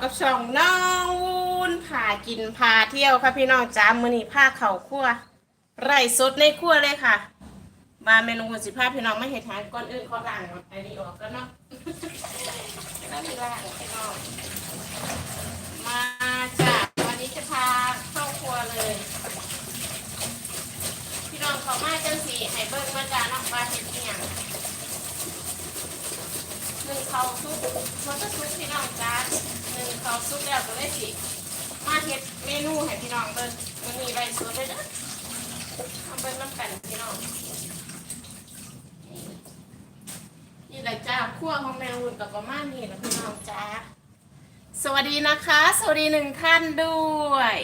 กับช่องน้องวูนพากินพาเที่ยวค่ะพี่น้องจ้ามือนี้าเข่าคั่วไร่สดในครัวเลยค่ะ มาเมนูสิพาพี่น้องไม่เห็นทานก่อนอื่นขอล้างอันนี้ออกก็เนาะแล้วมีล้างพี่น้องมาจ้าวันนี้จะพาเข้าครัวเลย พี่น้องเขามาจังสีให้เบิ้งมาจ้าเนาะว่าเห็ดอีหยัง หนึ่งเขาซุปมันก็ซุปพี่น้องจ้าหนึ่งเขาซุปแล้วก็เลยสิมาเฮ็ดเมนูให้พี่น้องเบิ่งมันมีใบสดเลยเด้อทำเบิ่งน้ำกันพี่น้องนี่แหละจ้าคั่วของแมวอุ่นกับประมาณนี้แหละพี่น้องจ้าสวัสดีนะคะ สวัสดีหนึ่งท่านด้วย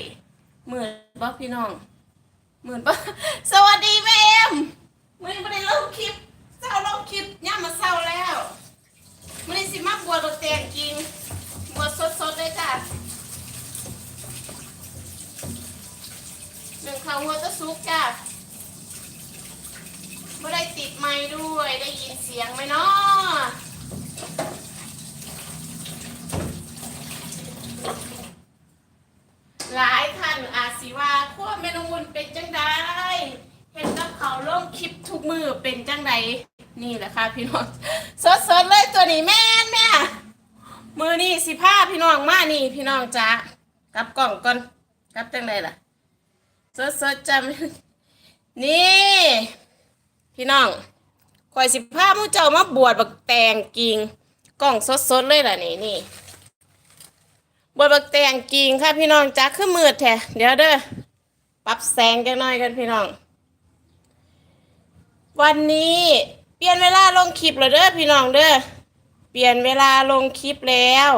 หมื่นบ่พี่น้องหมื่นบ่สวัสดีแม่เอ็มมือไม่ได้ลงคลิปเศร้าลงคลิปย่ามาเศร้าแล้ว มันนี้สิมาบัวรถแตงกินบัวสดๆเลยจ้ะหนึ่ง ข้าวหัวตะซุกจ้ะไม่ได้ติดไม้ด้วยได้ยินเสียงไหมเนาะหลายท่านอาจสิว่าขั้วเมนูมุนเป็นจังไดเห็นกับเขาลงคลิปทุกมือเป็นจังไดนี่แหละค่ะพี่น้องสดๆเลยตัวนี้แม่นแม่มือนี่สิผ้าพี่น้องมานี่พี่น้องจ้ากลับกล่องก่อนกลับจังไดล่ะ สดๆจำนี่ พี่น้องคอยสิผ้ามูเจ้ามาบวชบักแตงกิงกล่องสดๆเลยล่ะนี่นี่บวชบักแตงกิงค่ะพี่น้องจ้าขึ้นมืดแท้เดี๋ยวเด้อปรับแสงกันหน่อยกันพี่น้อง วันนี้เปลี่ยนเวลาลงคลิปแล้วเด้อพี่น้องเด้อเปลี่ยนเวลาลงคลิปแล้ว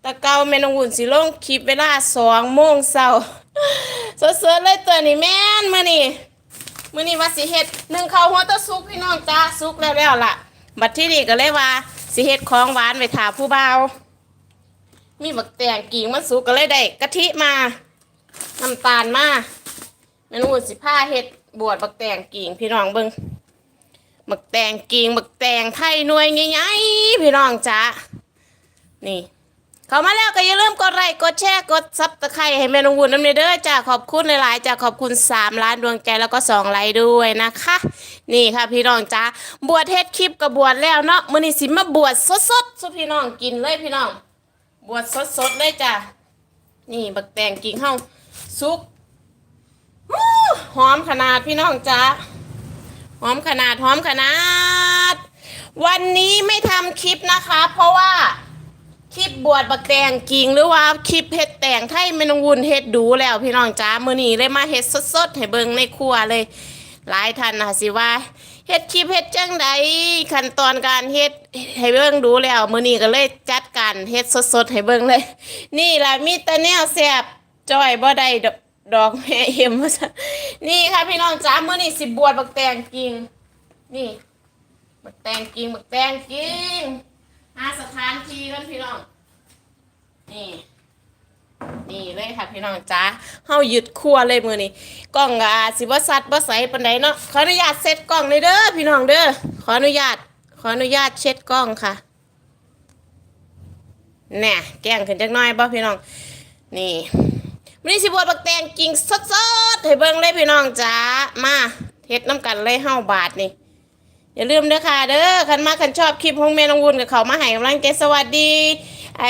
แตะเกาเมนองุ่นสิลงคลิปเวลาสองโมงเช้า สดๆเลยตัวนี้แม่นมื้อนี้มื้อนี้ว่าสิเฮ็ดหนึ่งข้าวหัวตะซุกพี่น้องจ้าซุกแล้วแล้วล่ะ บัดที่นี่ก็เลยว่าสิเฮ็ดของหวานไว้ถาผู้บ่าวมีบักแตงกิ่งมันสุกก็เลยได้กะทิมาน้ำตาลมาเมนูสิผ้าเฮ็ดบวชบักแตงกิ่งพี่น้องเบิ่งหมึกแตงกิงหมึกแตงไทยหน่วยใหญ่ๆพี่น้องจ้านี่ เข้ามาแล้วก็อย่าลืมกดไลค์กดแชร์กดซับตะไคร้ให้แม่นงวุ่นน้ำเนยเด้อจ้าขอบคุณหลายๆจ้าขอบคุณ 3 ล้านดวงใจแล้วก็ 2 ไลค์ด้วยนะคะ นี่ค่ะพี่น้องจ้าบวชเทศคลิปกับบวชแล้วเนาะมื้อนี้สิมาบวชสดๆสุพี่น้องกินเลยพี่น้อง บวชสดๆเลยจ้านี่บักแตงกิงเฮาสุกหอมขนาดพี่น้องจ้าหอมขนาดหอมขนาด วันนี้ไม่ทำคลิปนะคะ เพราะว่า คลิปบวชบักแตงกิงหรือว่าคลิปเฮ็ดแตงไทยเมนงวุนเฮ็ดดูแล้วพี่น้องจ้ามื้อนี้เลยมาเฮ็ดสดๆให้เบิ่งในครัวเลย หลายท่านนะสิว่าเฮ็ดคลิปเฮ็ดจังใดขั้นตอนการเฮ็ดให้เบิ่งดูแล้วมื้อนี้ก็เลยจัดการเฮ็ดสดๆให้เบิ่งเลย นี่ล่ะมีแต่แนวแซ่บจ้อยบ่ได้ดอกดอกแม่เอ็มว่าซั่นนี่ค่ะพี่น้องจ้ามื้อนี้สิบวชบักแตงกิงนี่บักแตงกิงบักแตงกิง หาสถานที่กันพี่น้อง นี่ นี่เลยค่ะพี่น้องจ้าเฮาหยุดครัวเลยมือนี้กล้องอะสิบ่ซัดบ่ใสปานใดเนาะขออนุญาตเซ็ตกล้องเลยเด้อพี่น้องเด้อขออนุญาต ขออนุญาตเช็ดกล้องค่ะแน่แกงขึ้นจักหน่อยบ่พี่น้อง นี่มื้อนี้สิบวชบักแตงกิงสดๆให้เบิ่งเลยพี่น้องจ้ามาเฮ็ดน้ำกันเลยเฮาบาทนี่ อย่าลืมเด้อค่ะเด้อคันมาคันชอบคลิปของแม่น้องวุ้นกับเขามาให้กำลังใจสวัสดี ไอ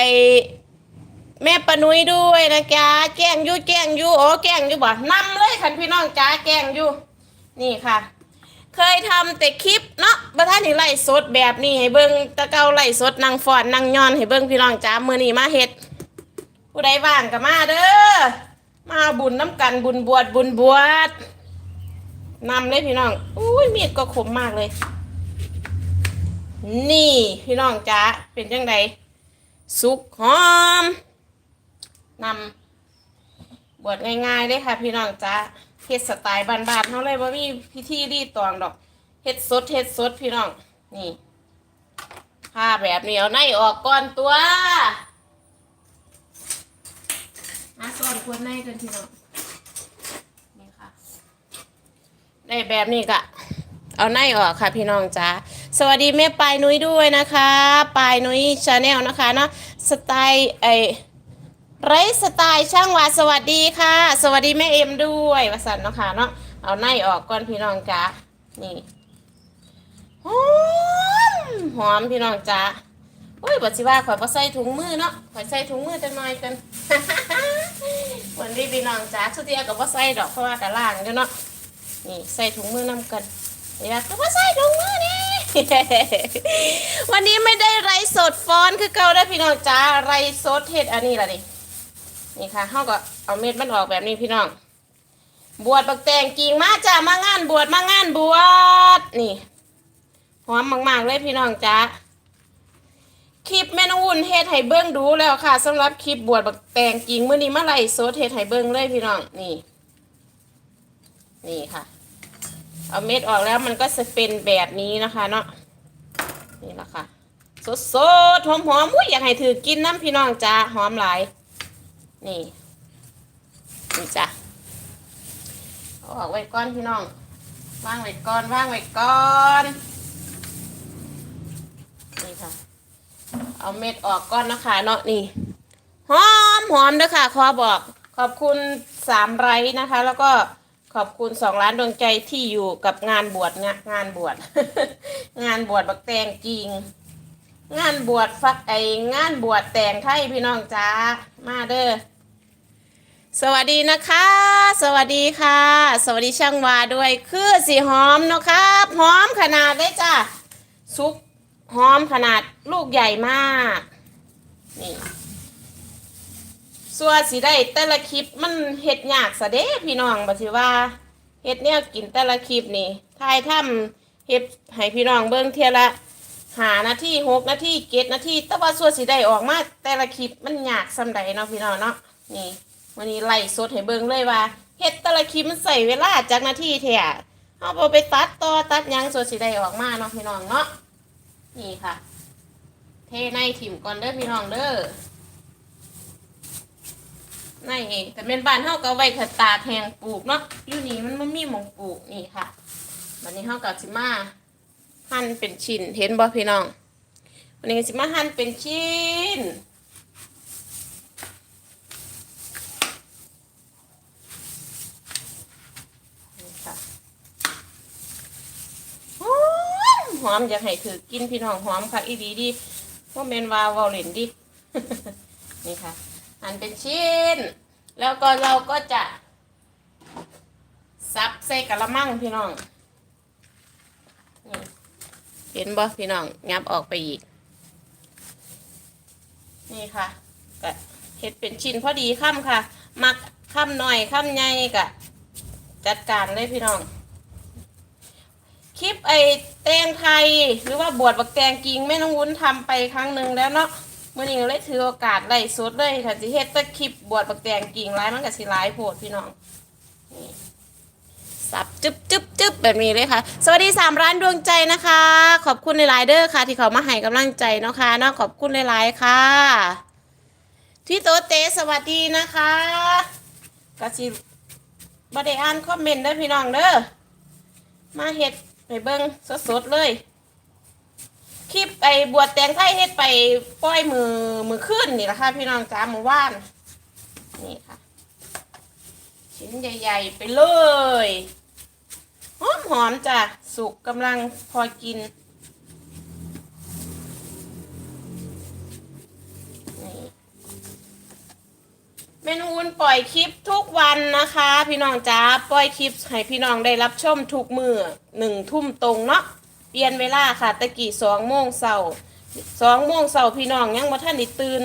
แม่ปนุ้ยด้วยนะจ๊ะแกล้งอยู่แกล้งอยู่โอ้แกล้งอยู่บ่นำเลยคันพี่น้องจ้าแกล้งอยู่นี่ค่ะ เคยทำแต่คลิปเนาะประท่านที่ไล่สดแบบนี้ให้เบิ่งตะเกาไล่สดนางฟอนนางย้อนให้เบิ่งพี่น้องจ้ามือนี้มาเฮ็ดผู้ใดว่างก็มาเด้อมาบุญน้ำกันบุญบวชบุญบวช นำเลยพี่น้อง อุ้ยมีดก็คมมากเลย นี่พี่น้องจ้าเป็นจังไดสุกหอมนำบวชง่ายๆเลยค่ะ พี่น้องจ้าเฮ็ดสไตล์บ้านๆเท่าเลยว่ามีพิธีรีดตองดอกเฮ็ดสดเฮ็ดสดพี่น้อง นี่ผ้าแบบนี้เอาในออกก่อนตัวอาส่วนควรในกันพี่น้องนี่ค่ะ ได้แบบนี้ก็เอาในออกค่ะพี่น้องจ้าสวัสดีแม่ปลายนุ้ยด้วยนะคะปลายนุ้ยชาแนลนะคะเนาะสไตล์ไอไรสไตล์ช่างวาสวัสดีค่ะ สวัสดีแม่เอ็มด้วยวสันเนาะค่ะเนาะเอาในออกก่อนพี่น้องจ้านี่หอมหอมพี่น้องจ้าโอ้ยบัดสิว่าข่อยบ่ใส่ถุงมือเนาะข่อยใส่ถุงมือจังหน่อยกันวันนี้พี่น้องจ้าสุดเดียวกับบ่ใส่ดอกเพราะว่ากะล่างอยู่เนาะ นี่ใส่ถุงมือนํกันนี่ว่าก็บ่ใส่ถุงมือนี่วันนี้ไม่ได้ไรสดฟอนคือเก่าได้พี่น้องจ้าไรสดเฮ็ดอันนี้ละดินี่ค่ะเฮาก็เอาเม็ดมันออกแบบนี้พี่น้อง บวชบักแตงกิ่งมาจ้ามางานบวชมางานบวชนี่หอมมากๆเลยพี่น้องจ้าคลิปแม่นวุ่นเฮ็ดให้เบิ้งดูแล้วค่ะสำหรับคลิปบวชบักแตงกิ่งเมื้อนี้เมาไล่สดเฮ็ดให้เบิ้งเลยพี่น้องนี่ นี่ค่ะ เอาเม็ดออกแล้วมันก็จะเป็นแบบนี้นะคะเนาะนี่แหละค่ะสดสดๆหอมหอมอุ้ยอยากให้ถือกินน้ำพี่น้องจ้าหอมหลายนี่นี่จ้ะเอาออกไว้ก้อนพี่น้องว่างไว้ก้อนว่างไว้ก้อนนี่ค่ะ เอาเม็ดออกก้อนนะคะเนาะนี่หอมหอมเด้อค่ะขอบอกขอบคุณสามไรนะคะ แล้วก็ ขอบคุณสองล้านดวงใจที่อยู่กับงานบวชงงานบวช งานบวชบักแตงจริง งานบวชฟักไองานบวชแต่งไทยพี่น้องจ้ามาเด้อสวัสดีนะคะ สวัสดีค่ะ สวัสดีช่างวาด้วย คือสีหอมนะครับหอมขนาดเลยจ้าซุปหอมขนาดลูกใหญ่มาก นี่ ส่วนสีได้แต่ละคลิปมันเฮ็ดยากสะเด้พี่น้องบัสิว่าเฮ็ดเนี่ยกินแต่ละคลิปนี่ทายถ้ำเฮ็ดให้พี่น้องเบิ่งเทียละหานาทีหกนาทีเกตนาทีแต่ว่าส่วนสีได้ออกมาแต่ละคลิปมันยากส่ำใดเนาะพี่น้องเนาะนี่วันนี้ไล่สดให้เบิ่งเลยว่าเฮ็ดแต่ละคลิปมันใส่เวลาจากนาทีแท้เอาเอาไปตัดต่อตัดยังส่วนสีได้ออกมาเนาะพี่น้องเนาะนี่ค่ะ เทในถิ่มก่อนเด้อพี่น้องเด้อ ในแต่เป็นบ้านเฮาก็ไว้ขัดตาแห้งปลูกเนาะอยู่นี่มันไม่มีหมองปลูกนี่ค่ะบัดนี้เฮาก็สิมาหั่นเป็นชิ้นเห็นบ่พี่น้องวันนี้ก็สิมาหั่นเป็นชิ้นนี่ค่ะหอมอยากให้ถือกินพี่น้องหอมค่ะอีดีดีว่าเมนวาวาเลนดิ นี่ค่ะ หั่นเป็นชิ้น แล้วก็เราก็จะซับใส่กะละมังพี่น้องเห็นบ่พี่น้องงับออกไปอีก นี่ค่ะก็เห็ดเป็นชิ้นพอดีค่ำค่ะ มักค่ำหน่อยค่ำใหญ่กะจัดการเลยพี่น้อง คลิปไอแตงไทยหรือว่าบวชบักแตงกิงแม่น้องวุ้นทำไปครั้งหนึ่งแล้วเนาะ มื่อนี้ก็เลยถือโอกาสไล่สดเลยค่ะสิเฮ็ดตะคลิปบวชบักแตงกิ่งร้ายมันกับสิร้ายโพดพี่น้องนี่สับจึ๊บจึ๊บจึ๊บแบบนี้เลยค่ะ สวัสดีสามร้านดวงใจนะคะ ขอบคุณในไลน์เดอร์ค่ะ ที่เขามาให้กำลังใจเนาะค่ะเนาะขอบคุณในไลน์ค่ะที่โตเตสวัสดีนะคะกสิบได้อ่านคอมเมนต์เด้อพี่น้องเด้อมาเฮ็ดไปเบิ้งสดๆเลย คลิปไปบวชแตงไทยเฮ็ดไปปล่อยมือมือขึ้นนี่แหละค่ะ พี่น้องจ้ามือว่าน นี่ค่ะ ชิ้นใหญ่ๆ ไปเลยหอมหอมจ้ะ สุกกำลังพอกิน เมนูอุ่นปล่อยคลิปทุกวันนะคะ พี่น้องจ้าปล่อยคลิปให้พี่น้องได้รับชมทุกมือหนึ่งทุ่มตรงเนาะ เปลี่ยนเวลาค่ะตะกี้สองโมงเสาร์สองโมงเสาร์พี่น้องยังมาท่านได้ตื่น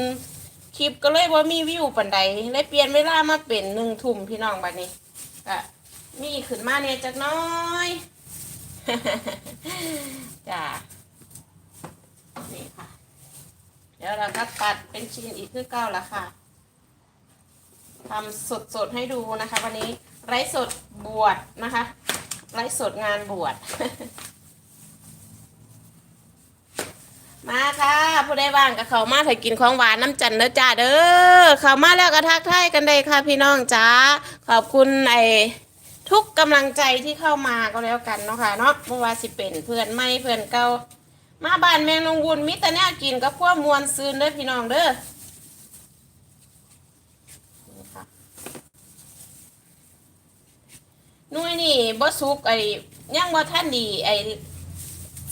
คลิปก็เลยว่ามีวิวปันใดเลยเปลี่ยนเวลามาเป็นหนึ่งทุ่มพี่น้องบัดนี้ก็มีขึ้นมาเนี่ยจักน้อยจ้านี่ค่ะ เดี๋ยวเราก็ตัดเป็นชิ้นอีกคือเก้าละค่ะทำสดๆให้ดูนะคะ วันนี้ไร้สดบวชนะคะ ไร้สดงานบวช มาค่ะผู้ใดว่างกับเขามาถ่ายกินของหวานน้ำจันเด้อจ้าเด้อเขามาแล้วก็ทักทายกันได้ค่ะพี่น้องจ้าขอบคุณไอทุกกำลังใจที่เข้ามาก็แล้วกันเนาะค่ะเนาะไม่ว่าสิเป็นเพื่อนไม่เพื่อนเก่ามาบ้านแมงนงวุนมิตรแนวกินกับพวกมวลซืนเด้อพี่น้องเด้อนี่ค่ะหน่วยนี่บ่สุกไอ้ยังบ่ท่านดีไอ้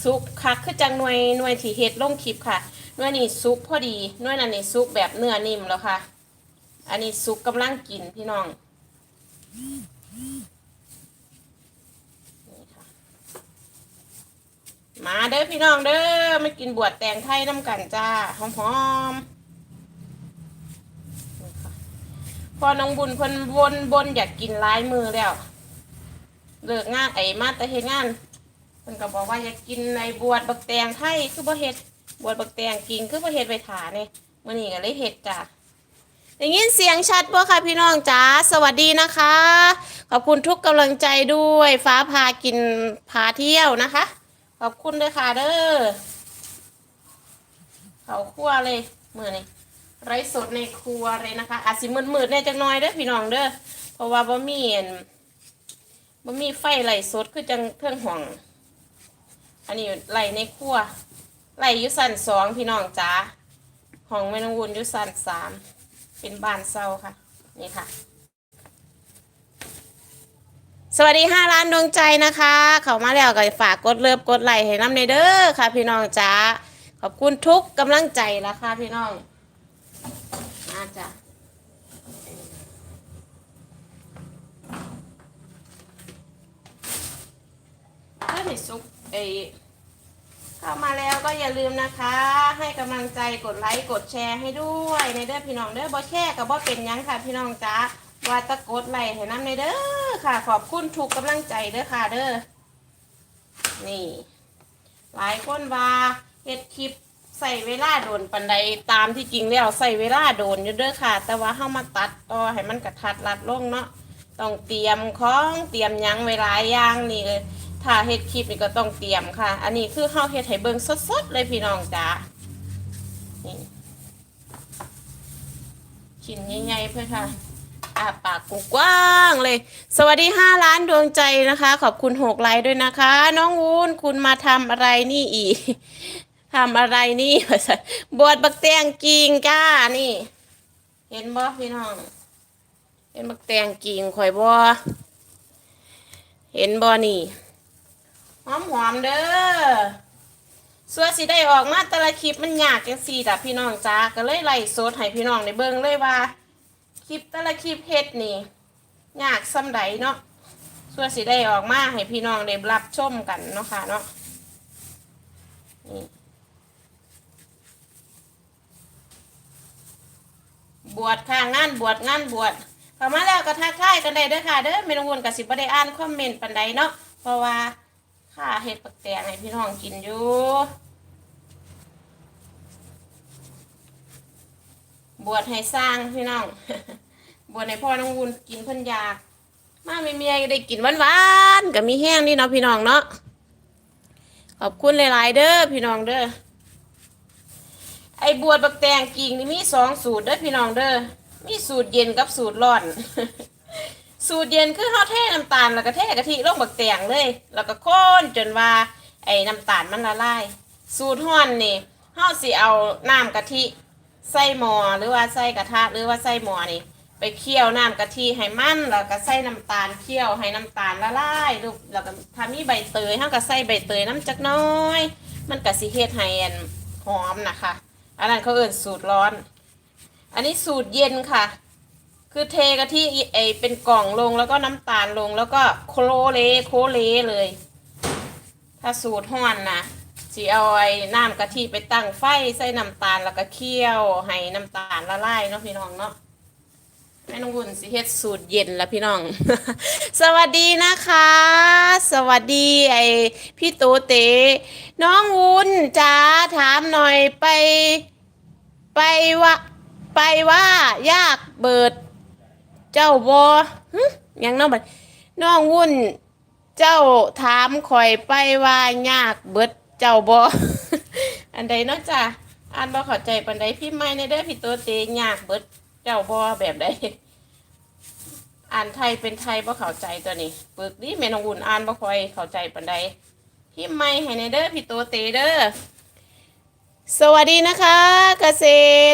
สุกคักคือจังหน่วยหน่วยที่เฮ็ดลงคลิปค่ะหน่วยนี่สุกพอดีหน่วยนั้นนี่สุกแบบเนื้อนิ่มแล้วค่ะ อันนี้สุกกำลังกินพี่น้องมาเด้อพี่น้องเด้อมากินบวชแตงไทยน้ำกันจ้าหอมๆนี่ค่ะพอน้องบุญเพิ่นบนบนอยากกินลายมือแล้ว เลิกงานไอ้มาแต่เฮ็ดงาน พิ่นก็บอกว่าอยากกินในบวชบักแตงไทยคือบ่เฮ็ดบวชบักแตงกินคือบ่เฮ็ดไปถาเนี่ยมื้อนี้ก็เลยเฮ็ดจ้าได้ยินเสียงชัดบ่ค่ะพี่น้องจ๋าสวัสดีนะคะ ขอบคุณทุกกำลังใจด้วย ฟ้าพากินพาเที่ยวนะคะ ขอบคุณด้วยค่ะเด้อเขาคั่วเลยมือนี่ไรสดในครัวเลยนะคะอาจสิมืดๆแน่จังน้อยเด้อพี่น้องเด้อเพราะว่าบะหมี่อั่นบะหมี่ไฟไหลสดคือจังเครื่องห่อง อันนี้ไหลในครัวไหลยุสันสองพี่น้องจ้าห้องแม่นงวุนยุสันสามเป็นบ้านเศร้าค่ะ นี่ค่ะ สวัสดีห้าล้านดวงใจนะคะ เขามาแล้วก็ฝากกดเลิฟกดไลค์ให้น้ำในเด้อค่ะ พี่น้องจ้าขอบคุณทุกกำลังใจละค่ะพี่น้องมาจ้ะถ้าเห็นซุป เอเข้ามาแล้วก็อย่าลืมนะคะ ให้กำลังใจกดไลค์กดแชร์ให้ด้วยในเด้อพี่น้องเด้อบ่แชร์กับบ่เป็นยังค่ะ พี่น้องจ้าว่าตะกดไลค์ให้น้ำในเด้อค่ะ ขอบคุณทุกกำลังใจเด้อค่ะเด้อนี่ หลายคนว่าเฮ็ดคลิปใส่เวลาโดนปันใดตามที่จริงแล้วใส่เวลาโดนอยู่เด้อค่ะ แต่ว่าเฮามาตัดต่อให้มันกระทัดรัดลงเนาะต้องเตรียมของเตรียมยังเวลายย่างนี่เลย ถ้าเฮ็ดคลิปนี่ก็ต้องเตรียมค่ะ อันนี้คือเฮาเฮ็ดให้เบิ่งสดๆเลยพี่น้องจ๋านี่ชิ้นใหญ่ๆเพื่อค่ะอาปากกว้างเลย สวัสดีห้าล้านดวงใจนะคะ ขอบคุณหกไลค์ด้วยนะคะ น้องวูนคุณมาทำอะไรนี่อีกทำอะไรนี่บวชบักแตงกิงจ้านี่ เห็นบ่พี่น้อง เห็นบักแตงกิงข่อยบ่เห็นบ่นี่ หอมหอมๆเด้อส่วนสิได้ออกมาแต่ละคลิปมันยากจังสี่จ้ะพี่น้องจ้าก็เลยไล่สดให้พี่น้องในเบิ่งเลยว่า คลิปแต่ละคลิปเฮ็ดนี่ยากซ้ำใดเนาะส่วนสิได้ออกมาให้พี่น้องได้รับชมกันเนาะค่ะเนาะนี่บวชค่ะงานบวชงานบวชเข้ามาแล้วก็ทักทายกันได้เด้อค่ะ เด้อไม่ต้องวนกับสิบ่ได้อ่านคอมเมนต์ปันใดเนาะเพราะว่า ข้าเฮ็ดปักแตงให้พี่น้องกินอยู่บวชให้สร้างพี่น้อง บวชให้พ่อน้องวุนกินเพิ่นอยาก มาไม่มีอะไรได้กินหวานๆกับมีแห้งนี่เนาะพี่น้องเนาะขอบคุณหลายๆเด้อพี่น้องเด้อไอ้บวชบักแตงกิ่งนี่มีสองสูตรเด้อพี่น้องเด้อมีสูตรเย็นกับสูตรร้อน สูตรเย็นคือเฮาเทน้ำตาลแล้วก็เทกะทิลงบักแตงเลย แล้วก็ค้นจนว่าไอ้น้ำตาลมันละลาย สูตรร้อนนี่เฮาสิเอาน้ำกะทิใส่หม้อหรือว่าใส่กระทะหรือว่าใส่หม้อนี่ ไปเคี่ยวน้ำกะทิให้มันแล้วก็ใส่น้ำตาลเคี่ยวให้น้ำตาลละลายลูแล้วก็ถ้ามีใบเตยเฮาก็ใส่ใบเตยน้ำจักน้อย มันก็สิเฮ็ดให้อันหอมนะคะอันนั้นเขาเอิ่นสูตรร้อน อันนี้สูตรเย็นค่ะ คือเทกะทิไอเป็นกล่องลงแล้วก็น้ำตาลลงแล้วก็โคลเลโคลเลเลย ถ้าสูตรห้อนนะสิเอาไอ้น้ำกะทิไปตั้งไฟใส่น้ำตาลแล้วก็เคี่ยว ให้น้ำตาลละลายเนาะพี่น้องเนาะแม่น้องวุ่นสิเฮ็ดสูตรเย็นละพี่น้อง สวัสดีนะคะ สวัสดีไอพี่โตเตน้องวุ้นจ้าถามหน่อยไป ไปว่าไปว่ายากเบิด เจ้าบอหึยังน้องบัดน้องวุ่น เจ้าถามข่อยไปว่ายากเบิดเจ้าบออันใดเนาะจ้ะอ่านบ่เข้าใจปันใดพี่ไม่ในเด้อพี่ตัวเตยากเบิดเจ้าบอแบบใดอ่านไทยเป็นไทยบ่เข้าใจตัวนี้ปึกดิแม่น้องวุ่นอ่านบ่ค่อยเข้าใจปันใดพี่ไม่ให้ในเด้อพี่ตัวเตเด้อสวัสดีนะคะ เกษ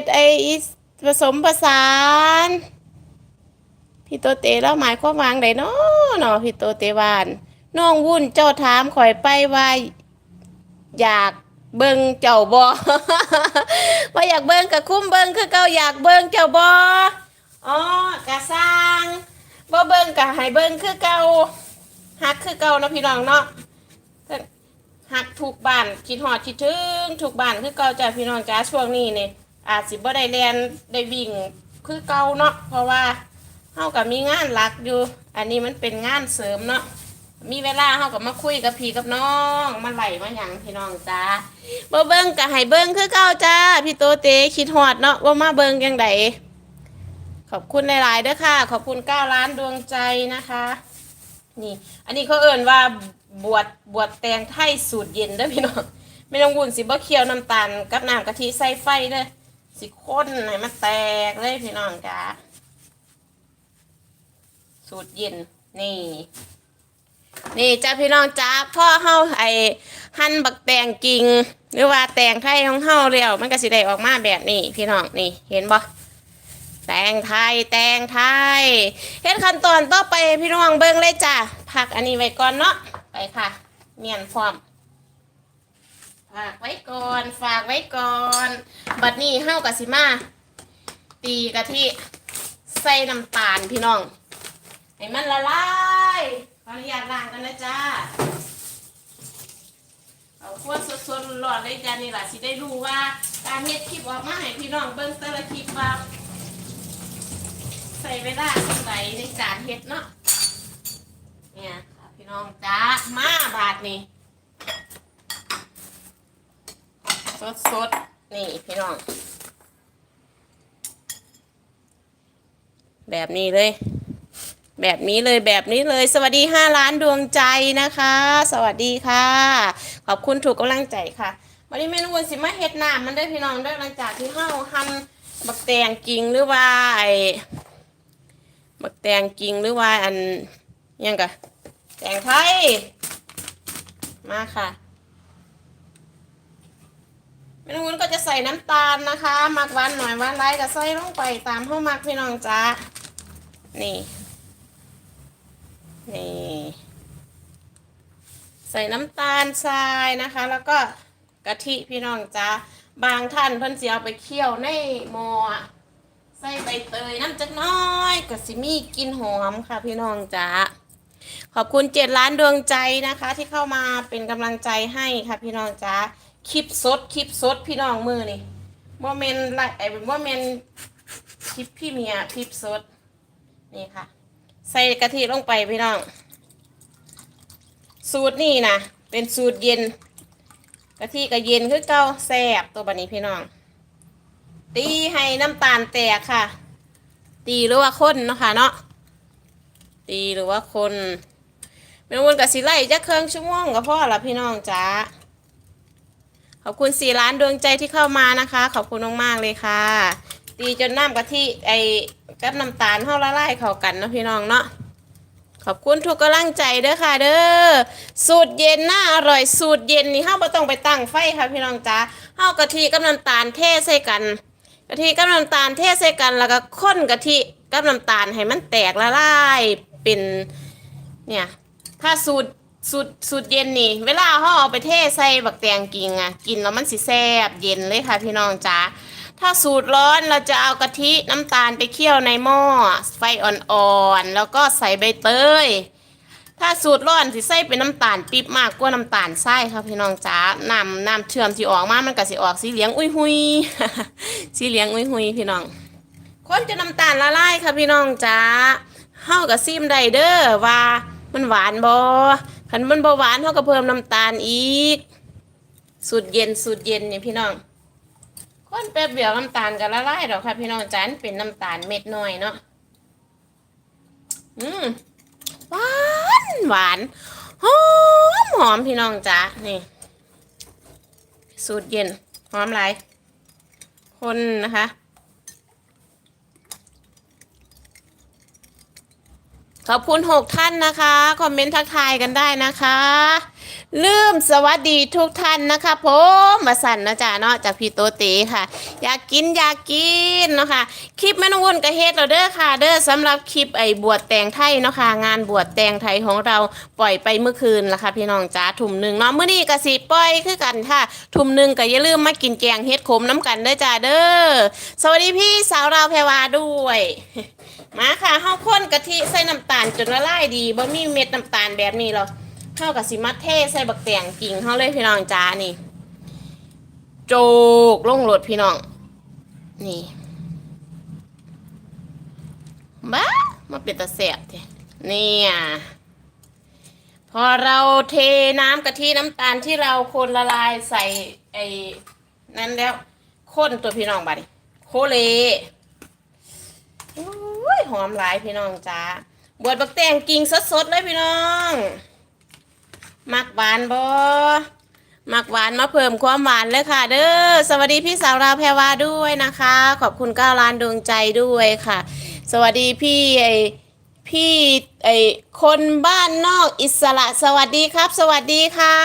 ตรไออิสผสมผสาน พี่โตเตแล้วหมายความวางไดเนาะเนาะพี่โตเตวานน้องวุ่นเจ้าถามข่อยไปว่าอยากเบิ่งเจ้าบอว่าอยากเบิ่งกับคุ้มเบิ่งคือเก่าอยากเบิ่งเจ้าบออ๋อกะสร้างบ่เบิ่งกะให้เบิ่งคือเก่าฮักคือเก่านะพี่น้องเนาะหักถูกบ้านคิดหอดคิดถึงถูกบ้านคือเก่าจ้ะพี่น้องจ้าช่วงนี้เนี่ยอาจสิบ่ได้เรียนได้วิ่งคือเก่าเนาะเพราะว่า เฮากับมีงานหลักอยู่ อันนี้มันเป็นงานเสริมเนาะมีเวลาเฮากับมาคุยกับพี่กับน้องมาไหลมาหยังพี่น้องจ้าบ่เบิ่งก็ให้เบิ่งคือเก่าจ้าพี่โตเตคิดหอดเนาะว่ามาเบิ่งจังไดขอบคุณหลายๆเด้อค่ะ ขอบคุณ9ล้านดวงใจนะคะ นี่ อันนี้เขาเอ่นว่าบวชบวชแตงไทยสูตรเย็นเด้อพี่น้องไม่ต้องวุ่นสิบ่เคี่ยวน้ำตาลกับน้ำกะทิใส่ไฟเด้อสิข้นให้มันแตกเลยพี่น้องจ้า สูตรเย็นนี่ นี่จ้าพี่น้องจ้าพ่อเฮาไอหั่นบักแตงกิ่งหรือว่าแตงไทยของเฮาแล้วมันก็สิได้ออกมาแบบนี้พี่น้องนี่เห็นบ่แตงไทยแตงไทยเฮ็ดขั้นตอนต่อไปพี่น้องเบิ่งเลยจ้ะพักอันนี้ไว้ก่อนเนาะไปค่ะ เมียนพร้อมฝากไว้ก่อน ฝากไว้ก่อน บัดนี้เฮากับสิมา ตีกะทิใส่น้ำตาลพี่น้อง ให้มันละลายขออนุญาตล้างกันนะจ้าเอาขวดสดๆร้อนเลยจ้านี่ล่ะสิได้รู้ว่าการเฮ็ดคลิปออกมาให้พี่น้องเบิ่งแต่ละคลิปว่าใส่เวลาเท่าไหร่ในการเฮ็ดเนาะเนี่ยค่ะพี่น้องจ้ามาบาทนี่สดสดนี่พี่น้อง แบบนี้เลย แบบนี้เลยแบบนี้เลย สวัสดีห้าล้านดวงใจนะคะ สวัสดีค่ะ ขอบคุณถูกกำลังใจค่ะวันนี้เมนูวันสิมาเฮ็ดน้ำมันได้พี่น้องได้หลังจากที่เฮาหั่นบักแตงกิ่งหรือว่าไอ้บักแตงกิ่งหรือว่าอันยังกะแตงไทยมาค่ะเมนูนก็จะใส่น้ำตาลนะคะ มักหวานหน่อยหวานไรก็ใส่ลงไปตามห้ามักพี่น้องจ้านี่ นี่ใส่น้ำตาลทรายนะคะ แล้วก็กะทิพี่น้องจ้าบางท่านเพิ่นสิเอาไปเคี่ยวในหม้อใส่ใบเตยน้ำจักน้อยก็สิมี่กินหอมค่ะพี่น้องจ๋าขอบคุณเจ็ดล้านดวงใจนะคะ ที่เข้ามาเป็นกำลังใจให้ค่ะพี่น้องจ๋าคลิปสดคลิปสดพี่น้องมือนี่โมเมนต์ไลไอ้โมเมนต์คลิปพี่เมียคลิปสดนี่ค่ะ ใส่กะทิลงไปพี่น้อง สูตรนี่นะเป็นสูตรเย็นกะทิก็เย็นคือเก่าแซ่บตัวบันนี้พี่น้อง ตีให้น้ำตาลแตกค่ะ ตีหรือว่าคนเนาะค่ะเนาะตีหรือว่าคนเมนูกับสีไล่จะเครื่องชั่วโมงกับพ่อละพี่น้องจ้าขอบคุณสี่ล้านดวงใจที่เข้ามานะคะ ขอบคุณมากๆเลยค่ะ ตีจนน้ำกะทิไอ กับน้ำตาลเข้าละลายเข้ากันเนาะพี่น้องเนาะขอบคุณทุกกำลังใจเด้อค่ะเด้อสูตรเย็นน่าอร่อยสูตรเย็นนี่เฮาบ่ต้องไปตั้งไฟค่ะพี่น้องจ้าเฮากะทิกับน้ำตาลเทใส่กันกะทิกับน้ำตาลเทใส่กันแล้วก็ข้นกะทิกับน้ำตาลให้มันแตกละลายเป็นเนี่ยถ้าสูตรสูตรสูตรเย็นนี่ เวลาเขาเอาไปเทใส่บักแตงกิงอะกินแล้วมันสิแซ่บเย็นเลยค่ะพี่น้องจ๋า ถ้าสูตรร้อนเราจะเอากะทิน้ำตาลไปเคี่ยวในหม้อไฟอ่อนๆ แล้วก็ใส่ใบเตย ถ้าสูตรร้อนสิใส่เป็นน้ำตาลปี๊บมากกว่าน้ำตาลทรายครับพี่น้องจ๋าน้ำน้ำเชื่อมที่ออกมามันก็สิออกสีเหลืองอุ้ยหุยสีเหลืองอุ้ยหุยพี่น้องคนจะน้ำตาลละลายค่ะพี่น้องจ๋าเฮากับซิมไดเด้อว่ามันหวานบ่คันมันบ่หวานเฮาก็เพิ่มน้ำตาลอีก สูตรเย็นสูตรเย็นนี่พี่น้อง คนแป๊บเดียวน้ำตาลก็ละลายดอกค่ะพี่น้องจันเป็นน้ำตาลเม็ดน้อยเนาะอืมหวานหวานหอมหอมพี่น้องจ้านี่ สูตรเย็นหอมหลายคนนะคะขอบคุณหกท่านนะคะ คอมเมนต์ทักทายกันได้นะคะ ลืมสวัสดีทุกท่านนะคะผมมาสั่นนะจ๊ะเนาะจากพี่โตตีค่ะ อยากกินอยากกินเนาะค่ะคลิปแม่นวุ่นกระเฮ็ดเราเด้อค่ะ เด้อสำหรับคลิปไอ้บวชแต่งไทยเนาะค่ะงานบวชแต่งไทยของเราปล่อยไปเมื่อคืนละค่ะพี่น้องจ้าทุ่มหนึ่งเนาะมื้อนี้ก็สิปล่อยคือกันค่ะทุ่มหนึ่งก็อย่าลืมมากินแกงเฮ็ดขมน้ำกันเด้อจ้าเด้อสวัสดีพี่สาวเราแพรวาด้วยมาค่ะเฮาข้นกะทิใส่น้ำตาลจนละลายดีบ่มีเม็ดน้ำตาลแบบนี้หรอก เฮากับสิมัดเทใส่บักแตงกิ่งเฮาเลยพี่น้องจ้านี่ โจกลงรถพี่น้อง นี่บ้ามาเป็นตะแสบเทเนี่ยพอเราเทน้ำกะทิน้ำตาลที่เราคนละลายใส่ไอ้นั่นแล้วข้นตัวพี่น้องบัดนี้โคเลยหอมหลายพี่น้องจ้าบวชบักแตงกิ่งสดๆเลยพี่น้อง มักหวานบ่มักหวานมาเพิ่มความหวานเลยค่ะ เด้อสวัสดีพี่สาวราแพรวาด้วยนะคะ ขอบคุณก้าวล้านดวงใจด้วยค่ะ สวัสดีพี่ไอพี่ไอคนบ้านนอกอิสระ สวัสดีครับ สวัสดีค่ะ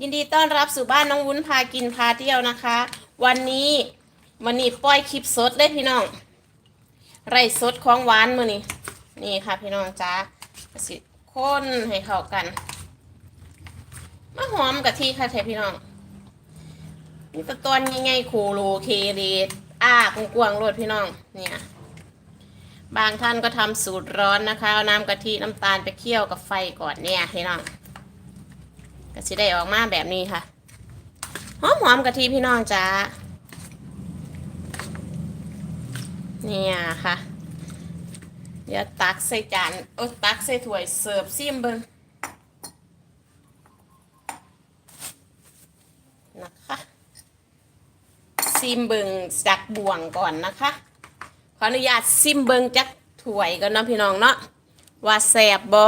ยินดีต้อนรับสู่บ้านน้องวุ้นพากินพาเที่ยวนะคะ วันนี้วันนี้ปล่อยคลิปสดเลยพี่น้อง ไรสดของหวานมือนี่นี่ค่ะพี่น้องจ้าสิข้นให้เข้ากัน มาหอมกะทิค่ะใช่พี่น้องนี่ตะตอนง่ายๆโคโลเคเรตอ้ากกวางๆโลดพี่น้อง เนี่ย บางท่านก็ทำสูตรร้อนนะคะเอาน้ำกะทิน้ำตาลไปเคี่ยวกับไฟก่อนเนี่ยพี่น้องก็สิได้ออกมาแบบนี้ค่ะหอมหอมกะทิพี่น้องจ้าเนี่ยค่ะ เดี๋ยวตักใส่จานโอ้ตักใส่ถ้วยเสิร์ฟซิมเบิงนะคะ ซิมเบิงจากบ่วงก่อนนะคะ ขออนุญาตซิมเบิงจากถ้วยก่อนเนาะพี่น้องเนาะว่าแสบบอ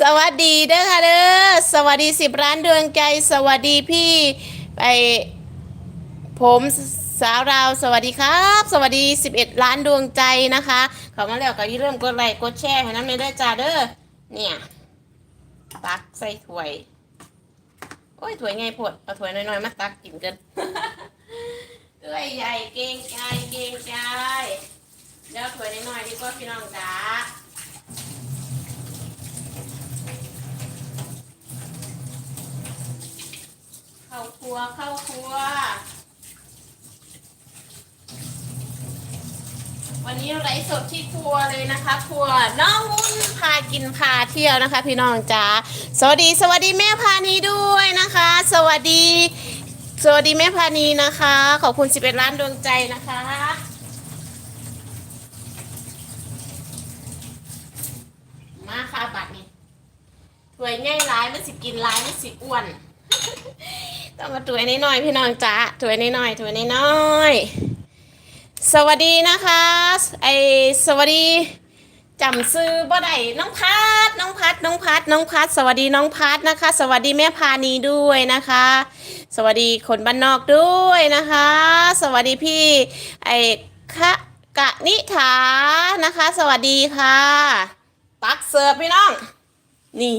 สวัสดีเด้อค่ะเด้อสวัสดีสิบร้านดวงใจ สวัสดีพี่ไปผมสาวเราสวัสดีครับ สวัสดี 11 ล้านดวงใจนะคะขามาแล้วก็อย่าลืมกดไลค์กดแชร์ให้น้ำในได้จ้าเด้อเนี่ยตักใส่ถ้วย โอ้ยถ้วยไงพดเอาถ้วยน้อยๆมาตักกินกัน ถ้วยใหญ่เก่งใจเก่งใจเดี๋ยวถวยน้อยๆดีกว่าพี่น้องจ้าเข้าครัวเข้าครัว วันนี้ไลฟ์สดที่ครัวเลยนะคะครัวน้องวุ้นพากินพาเที่ยวนะคะ พี่น้องจ๋าสวัสดีสวัสดีแม่พานีด้วยนะคะ สวัสดี สวัสดีแม่พานีนะคะ ขอบคุณ 11 ล้านดวงใจนะคะ มาค่ะบัตรนี่ถ้วยง่ายร้ายมันสิกินร้ายมันสิอ้วน ต้องมาถวยน้อยพี่น้องจ๋าถวยน้อยถวยน้อย สวัสดีนะคะ ไอสวัสดี จำซื้อบ่ได้น้องพัดน้องพัดน้องพัดน้องพัดสวัสดีน้องพัดนะคะ สวัสดีแม่พานีด้วยนะคะ สวัสดีคนบ้านนอกด้วยนะคะ สวัสดีพี่ไอคะกะนิฐานะคะ สวัสดีค่ะ ตักเสิร์ฟพี่น้อง นี่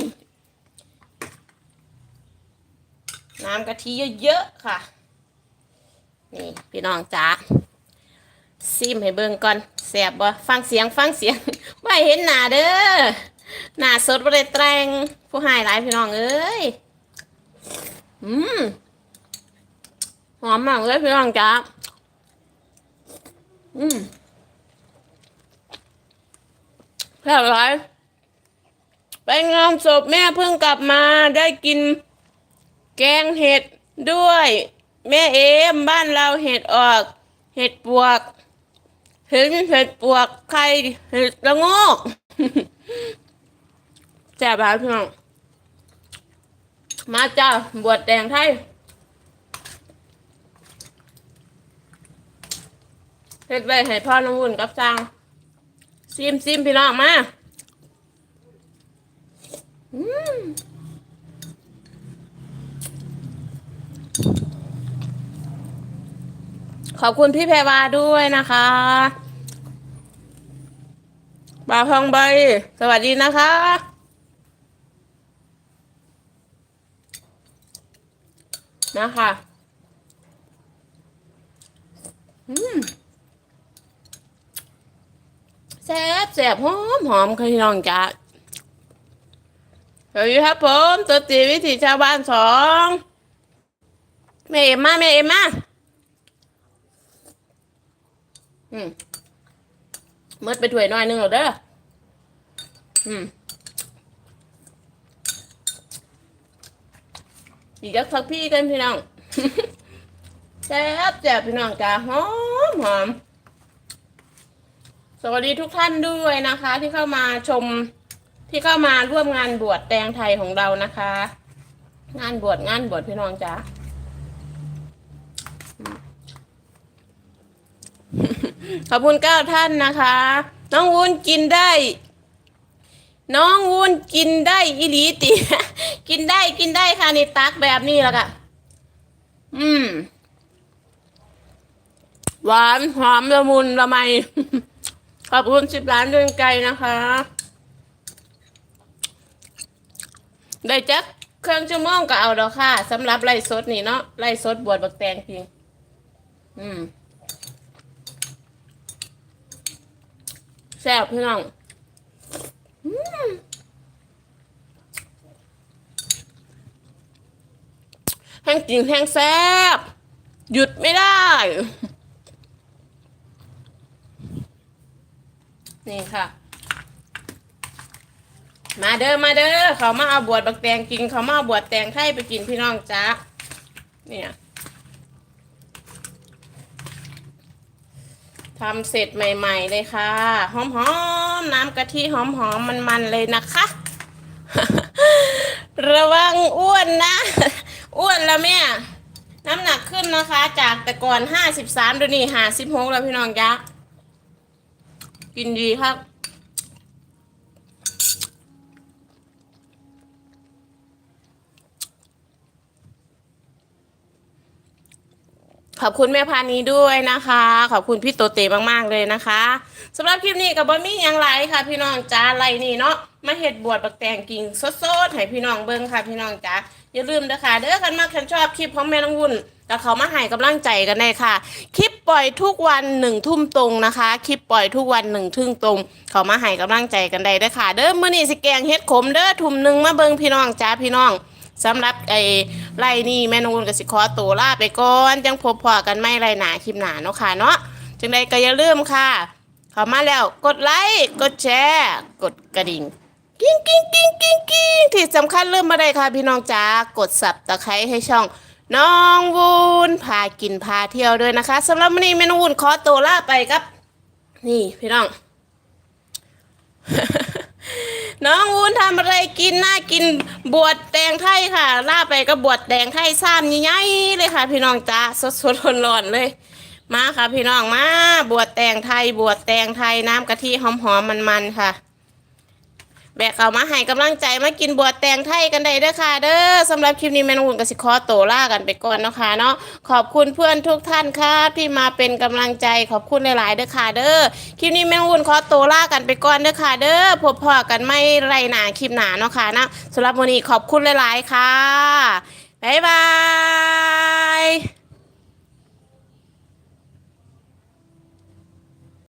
น้ำกะทิเยอะๆค่ะ นี่พี่น้องจ๋า ซิมให้เบิ่งก่อนแสบบ่ฟังเสียงฟังเสียงไม่เห็นหน้าเด้อหน้าสดบ่ได้แตรงผู้หายหลายพี่น้องเอ้ยอืมหอมมากเลยพี่น้องจ้าอืมแซ่บหลายไปงานศพแม่เพิ่งกลับมาได้กินแกงเห็ดด้วย แม่เอมบ้านเราเห็ดออก เห็ดปวก เห็ดเห็ดปวกไข่เห็ดละโงกแซ่บหลายพี่น้องมาจ้าบวชแดงไทยเฮ็ดไว้ให้พ่อน้องวุ่นกับจางซิมซิมพี่น้องมาอืม ขอบคุณพี่แพรวาด้วยนะคะบาพองใบ สวัสดีนะคะ นะคะอืมแซ่บแซ่บหอมหอมค่ะพี่น้องจ้าสวัสดีครับผมตัวตีวิถีชาวบ้านสองแม่เอ็มมาแม่เอ็มมา อืมมืดไปถ้วยหน้อยนึงเหรอเด้อ อืมอีกจักพักพี่กันพี่น้องแซ่บแซ่บพี่น้องจ้าหอมหอมสวัสดีทุกท่านด้วยนะคะ ที่เข้ามาชมที่เข้ามาร่วมงานบวชแตงไทยของเรานะคะ งานบวชงานบวชพี่น้องจ้า ขอบคุณเก้าท่านนะคะ น้องวุ้นกินได้ น้องวุ้นกินได้อีหลีติกินได้กินได้ค่ะในตักแบบนี้แล้วก็อืม หวานหอมละมุนละไม ขอบคุณสิบล้านดวงใจนะคะ ได้จักเครื่องชั่วโมงก็เอาดอกค่ะสำหรับไล่สดนี่เนาะไล่สดบวชบักแตงพิง อืม แซ่บพี่น้องแห้งจริงแห้งแซ่บ หยุดไม่ได้ นี่ค่ะ มาเด้อมาเด้อเขามาเอาบวชบักแตงกิน เขามาเอาบวชแตงไทยไปกินพี่น้องจ้าเนี่ย ทำเสร็จใหม่ ๆ เลยค่ะ หอมๆ น้ำกะทิหอมๆ มันๆ เลยนะคะ ระวังอ้วนนะ อ้วนแล้วแม่น้ำหนักขึ้นนะคะ จากแต่ก่อนห้าสิบสามเดี๋ยวนี้ห้าสิบหกแล้วพี่น้องจ๊ะกินดีครับ ขอบคุณแม่พานีด้วยนะคะ ขอบคุณพี่โตเตมากๆเลยนะคะสำหรับคลิปนี้กับบอมี่ยังไรค่ะ พี่น้องจ้าไรนี่เนาะมาเห็ดบวชบักแตงกิ่งสดๆให้พี่น้องเบิ้งค่ะ พี่น้องจ้าอย่าลืมนะคะเด้อกันมากคันชอบคลิปของแม่น้องวุ่นแต่เขามาให้กำลังใจกันได้ค่ะ คลิปปล่อยทุกวันหนึ่งทุ่มตรงนะคะ คลิปปล่อยทุกวันหนึ่งทุ่มตรง เขามาให้กำลังใจกันได้ด้อค่ะ เด้อมื่อนี้สิแกงเฮ็ดขมเด้อทุ่มหนึ่งมาเบิ้งพี่น้องจ้าพี่น้อง สำหรับไอ้ไล่นี่แม่นงวุนกับสิขอตัวลาไปก่อนจังพบพอกันไม่ไรหนาคลิปหนาเนาะค่ะเนาะจังใดก็อย่าลืมค่ะ เข้ามาแล้วกดไลค์กดแชร์ กดกระดิ่งกิ้งกิ้งกิ้งกิ้งกิ้งที่สำคัญเริ่มมาได้ค่ะพี่น้องจ๋ากดสับตะไคร้ให้ช่อง น้องวุนพากินพาเที่ยวด้วยนะคะสำหรับวันนี้แม่นงวุนขอตัวลาไปครับ นี่พี่น้อง น้องวุ้นทำอะไรกินน่ากินบวชแตงไทยค่ะล่าไปก็บวชแตงไทยซ้ำใหญ่ๆเลยค่ะ พี่น้องจ้าสดสดร้อนๆเลย มาค่ะ พี่น้องมาบวชแตงไทย บวชแตงไทยน้ำกะทิหอมๆมันๆค่ะ แบกเอามาให้กำลังใจมากินบวชแตงไทยกันได้เด้อค่ะ เด้อสำหรับคลิปนี้แม่นุ่นกับสิคอโตวล่ากันไปก่อนเนาะคะเนาะขอบคุณเพื่อนทุกท่านครับที่มาเป็นกำลังใจขอบคุณหลายๆเด้อค่ะเด้อคลิปนี้แม่นุ่นขอโตวล่ากันไปก่อนเด้อค่ะเด้อพบพอกันไม่ไรหนาคลิปหนาเนาะค่ะนะสำหรับวันนี้ขอบคุณหลายๆค่ะบ๊ายบาย